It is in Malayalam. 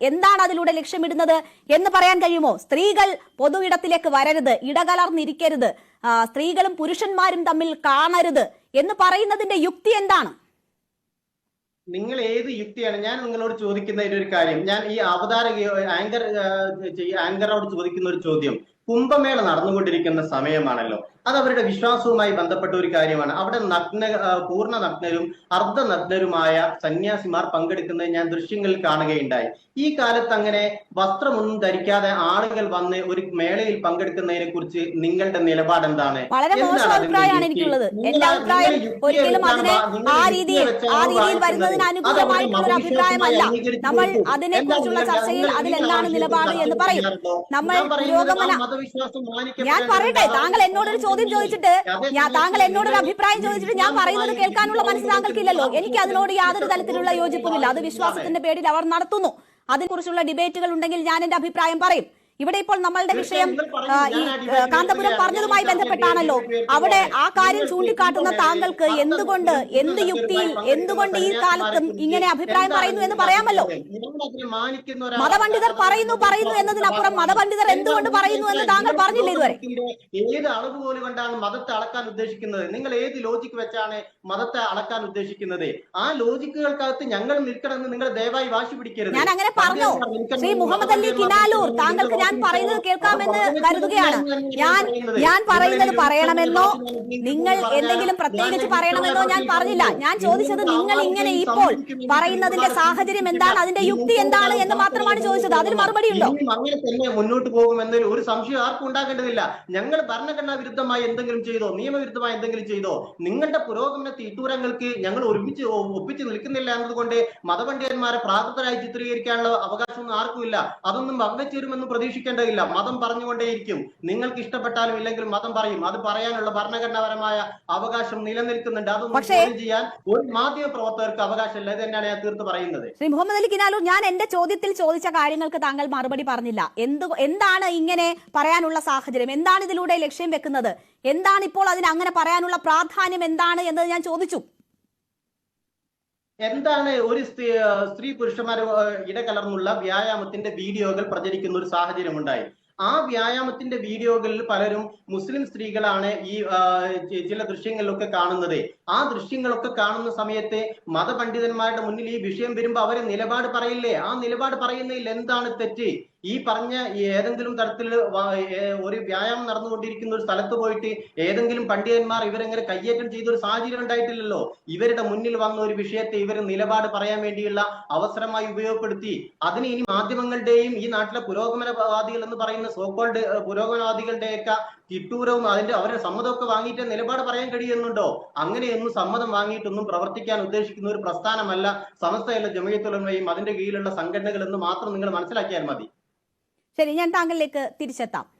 എന്താണ് അതിലൂടെ ലക്ഷ്യമിടുന്നത് എന്ന് പറയാൻ കഴിയുമോ? സ്ത്രീകൾ പൊതു ഇടത്തിലേക്ക് വരരുത് ഇടകലർന്നിരിക്കരുത് സ്ത്രീകളും പുരുഷന്മാരും തമ്മിൽ കാണരുത് എന്ന് പറയുന്നതിന്റെ യുക്തി എന്താണ്? നിങ്ങൾ ഏത് യുക്തിയാണ്? ഞാൻ നിങ്ങളോട് ചോദിക്കുന്ന ഒരു കാര്യം. ഞാൻ ഈ അവതാര ആങ്കർ ആങ്കറോട് ചോദിക്കുന്ന ഒരു ചോദ്യം. കുംഭമേള നടന്നുകൊണ്ടിരിക്കുന്ന സമയമാണല്ലോ. അത് അവരുടെ വിശ്വാസവുമായി ബന്ധപ്പെട്ട ഒരു കാര്യമാണ്. അവിടെ നഗ്ന പൂർണ നഗ്നരും അർദ്ധ നഗ്നരുമായ സന്യാസിമാർ പങ്കെടുക്കുന്നത് ഞാൻ ദൃശ്യങ്ങളിൽ കാണുകയുണ്ടായി. ഈ കാലത്ത് അങ്ങനെ വസ്ത്രമൊന്നും ധരിക്കാതെ ആളുകൾ വന്ന് ഒരു മേളയിൽ പങ്കെടുക്കുന്നതിനെ കുറിച്ച് നിങ്ങളുടെ നിലപാട് എന്താണ് ഒരിക്കലും അതിനെ കുറിച്ചുള്ള നമ്മൾ ചർച്ചയിൽ അതിലെന്താണ് നിലപാട് എന്ന് പറയും. നമ്മൾ പുരോഗമന ഞാൻ പറയട്ടെ താങ്കൾ എന്നോടൊരു ചോദ്യം ചോദിച്ചിട്ട് ഞാൻ താങ്കൾ എന്നോട് എന്നോടൊരു അഭിപ്രായം ചോദിച്ചിട്ട് ഞാൻ പറയുന്നത് കേൾക്കാനുള്ള മനസ്സ് താങ്കൾക്കില്ലല്ലോ. എനിക്ക് അതിനോട് യാതൊരു തരത്തിലുള്ള യോജിപ്പുമില്ല. അത് വിശ്വാസത്തിന്റെ പേരിൽ അവർ നടത്തുന്നു. അതിനെക്കുറിച്ചുള്ള ഡിബേറ്റുകൾ ഉണ്ടെങ്കിൽ ഞാൻ എന്റെ അഭിപ്രായം പറയും. ഇവിടെ ഇപ്പോൾ നമ്മളുടെ വിഷയം ഈ കാന്തപുരം പറഞ്ഞതുമായി ബന്ധപ്പെട്ടാണല്ലോ. അവിടെ ആ കാര്യം ചൂണ്ടിക്കാട്ടുന്ന താങ്കൾക്ക് എന്തുകൊണ്ട് എന്ത് യുക്തിയിൽ എന്തുകൊണ്ട് ഈ കാലത്തും ഇങ്ങനെ അഭിപ്രായം പറയുന്നു എന്ന് പറയാമല്ലോ? മതപണ്ഡിതർ പറയുന്നു പറയുന്നു എന്നതിനപ്പുറം മതപണ്ഡിതർ എന്തുകൊണ്ട് പറയുന്നു എന്ന് താങ്കൾ പറഞ്ഞില്ല ഇതുവരെ? ഏത് അളവ് പോലെ കൊണ്ടാണ് മതത്തെ അളക്കാൻ ഉദ്ദേശിക്കുന്നത്? നിങ്ങൾ ഏത് ലോജിക്ക് വെച്ചാണ് മതത്തെ അളക്കാൻ ഉദ്ദേശിക്കുന്നത്? ആ ലോജിക്കുകൾക്കകത്ത് ഞങ്ങൾ നിൽക്കണമെന്ന് നിങ്ങൾ ദയവായി വാശി പിടിക്കരുത്. ഞാൻ അങ്ങനെ പറഞ്ഞു? ശ്രീ മുഹമ്മദ് അലി കിനാലൂർ താങ്കൾക്ക് ഞാൻ പറയുന്നത് കേൾക്കാമെന്ന് കരുതുകയാണ്. ഞാൻ ഞാൻ പറയുന്നത് പറയണമെന്നോ നിങ്ങൾ എന്തെങ്കിലും പ്രത്യേകിച്ച് പറയണമെന്നോ ഞാൻ പറഞ്ഞില്ല. ഞാൻ ചോദിച്ചത് നിങ്ങൾ ഇങ്ങനെ ഇപ്പോൾ പറയുന്നതിന്റെ സാഹചര്യം എന്താണ്? അതിന്റെ യുക്തി എന്താണ് എന്ന് മാത്രമാണ് ചോദിച്ചത്. അതിന് മറുപടി ഉണ്ടോ അങ്ങനെ തന്നെ മുന്നോട്ട് പോകുമെന്നതിൽ ഒരു സംശയം ആർക്കും ഉണ്ടാകേണ്ടതില്ല. ഞങ്ങൾ ഭരണഘടനാ വിരുദ്ധമായി എന്തെങ്കിലും ചെയ്തോ നിയമവിരുദ്ധമായി എന്തെങ്കിലും ചെയ്തോ നിങ്ങളുടെ പുരോഗമന തീട്ടൂരങ്ങൾക്ക് ഞങ്ങൾ ഒരുമിച്ച് ഒപ്പിച്ച് നിൽക്കുന്നില്ല എന്നതുകൊണ്ട് മതപണ്ഡിതന്മാരെ പ്രാകൃതരായി ചിത്രീകരിക്കാനുള്ള അവകാശമൊന്നും ആർക്കുമില്ല. അതൊന്നും വകച്ചേരുമെന്ന് പ്രതീക്ഷിക്കേണ്ടതില്ല മതം പറഞ്ഞുകൊണ്ടേയിരിക്കും. നിങ്ങൾക്ക് ഇഷ്ടപ്പെട്ടാലും ഇല്ലെങ്കിൽ മതം പറയും. അത് പറയാനുള്ള ഭരണഘടനാപരമായ അവകാശം നിലനിൽക്കുന്നുണ്ട്. അതൊന്നും ചോദ്യം ചെയ്യാൻ ഒരു മാധ്യമ പ്രവർത്തകർക്ക് അവകാശമില്ല. ഇത് തന്നെയാണ് ഞാൻ തീർത്ത് പറയുന്നത്. ശ്രീ മുഹമ്മദ് അലി കിനാലൂർ ഞാൻ എന്റെ ചോദ്യത്തിൽ ചോദിച്ച കാര്യങ്ങൾക്ക് താങ്കൾ മറുപടി പറഞ്ഞില്ല. എന്ത് എന്താണ് ഇങ്ങനെ പറയാനുള്ള സാഹചര്യം? എന്താണ് ഇതിലൂടെ ലക്ഷ്യം വെക്കുന്നത്? എന്താണ് ഇപ്പോൾ അതിന് അങ്ങനെ പറയാനുള്ള പ്രാധാന്യം എന്താണ് എന്നത് ഞാൻ ചോദിച്ചു. എന്താണ് ഒരു സ്ത്രീ സ്ത്രീ പുരുഷന്മാർ ഇടകലർന്നുള്ള വ്യായാമത്തിന്റെ വീഡിയോകൾ പ്രചരിക്കുന്ന ഒരു സാഹചര്യം ഉണ്ടായി ആ വ്യായാമത്തിന്റെ വീഡിയോകളിൽ പലരും മുസ്ലിം സ്ത്രീകളാണ് ഈ ചില ദൃശ്യങ്ങളിലൊക്കെ കാണുന്നത്. ആ ദൃശ്യങ്ങളൊക്കെ കാണുന്ന സമയത്ത് മതപണ്ഡിതന്മാരുടെ മുന്നിൽ ഈ വിഷയം വരുമ്പോ അവർ നിലപാട് പറയില്ലേ? ആ നിലപാട് പറയുന്നതിൽ എന്താണ് തെറ്റ്? ഈ പറഞ്ഞ ഏതെങ്കിലും തരത്തിൽ ഒരു വ്യായാമം നടന്നുകൊണ്ടിരിക്കുന്ന ഒരു സ്ഥലത്ത് പോയിട്ട് ഏതെങ്കിലും പണ്ഡിതന്മാർ ഇവരെങ്ങനെ കയ്യേറ്റം ചെയ്ത ഒരു സാഹചര്യം ഉണ്ടായിട്ടില്ലല്ലോ. ഇവരുടെ മുന്നിൽ വന്ന ഒരു വിഷയത്തെ ഇവർ നിലപാട് പറയാൻ വേണ്ടിയുള്ള അവസരമായി ഉപയോഗപ്പെടുത്തി. അതിന് ഇനി മാധ്യമങ്ങളുടെയും ഈ നാട്ടിലെ പുരോഗമനവാദികൾ എന്ന് പറയുന്ന സോക്കോൾഡ് പുരോഗമനവാദികളുടെയൊക്കെ കിട്ടൂരവും അതിന്റെ അവരുടെ സമ്മതമൊക്കെ വാങ്ങിയിട്ട് നിലപാട് പറയാൻ കഴിയുന്നുണ്ടോ? അങ്ങനെയൊന്നും സമ്മതം വാങ്ങിയിട്ടൊന്നും പ്രവർത്തിക്കാൻ ഉദ്ദേശിക്കുന്ന ഒരു പ്രസ്ഥാനമല്ല സമസ്തയല്ല ജമയത്തുലമയും അതിന്റെ കീഴിലുള്ള സംഘടനകൾ എന്ന് മാത്രം നിങ്ങൾ മനസ്സിലാക്കിയാൽ മതി. ശരി ഞാൻ താങ്കളിലേക്ക് തിരിച്ചെത്താം.